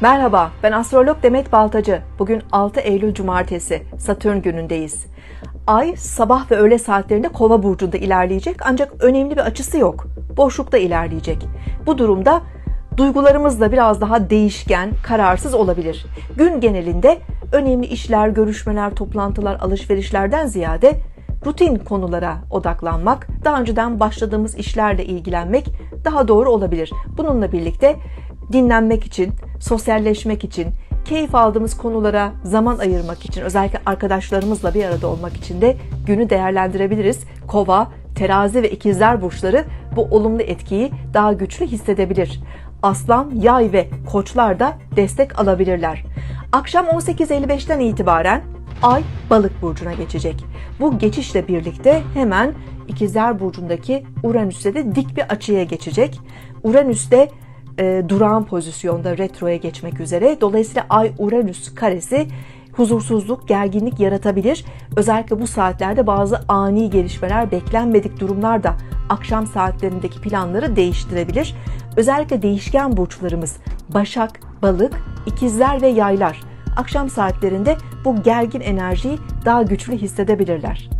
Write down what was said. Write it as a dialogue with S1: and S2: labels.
S1: Merhaba, ben astrolog Demet Baltacı. Bugün 6 Eylül Cumartesi, Satürn günündeyiz. Ay sabah ve öğle saatlerinde Kova burcunda ilerleyecek ancak önemli bir açısı yok. Boşlukta ilerleyecek. Bu durumda duygularımız da biraz daha değişken, kararsız olabilir. Gün genelinde önemli işler, görüşmeler, toplantılar, alışverişlerden ziyade rutin konulara odaklanmak, daha önceden başladığımız işlerle ilgilenmek daha doğru olabilir. Bununla birlikte dinlenmek için, sosyalleşmek için, keyif aldığımız konulara zaman ayırmak için, özellikle arkadaşlarımızla bir arada olmak için de günü değerlendirebiliriz. Kova, terazi ve ikizler burçları bu olumlu etkiyi daha güçlü hissedebilir. Aslan, yay ve koçlar da destek alabilirler. Akşam 18.55'ten itibaren Ay balık burcuna geçecek. Bu geçişle birlikte hemen ikizler burcundaki Uranüs'te de dik bir açıya geçecek. Uranüs'te e, durağan pozisyonda retroya geçmek üzere. Dolayısıyla Ay Uranüs karesi huzursuzluk, gerginlik yaratabilir. Özellikle bu saatlerde bazı ani gelişmeler, beklenmedik durumlar da akşam saatlerindeki planları değiştirebilir. Özellikle değişken burçlarımız Başak, Balık, İkizler ve Yaylar akşam saatlerinde bu gergin enerjiyi daha güçlü hissedebilirler.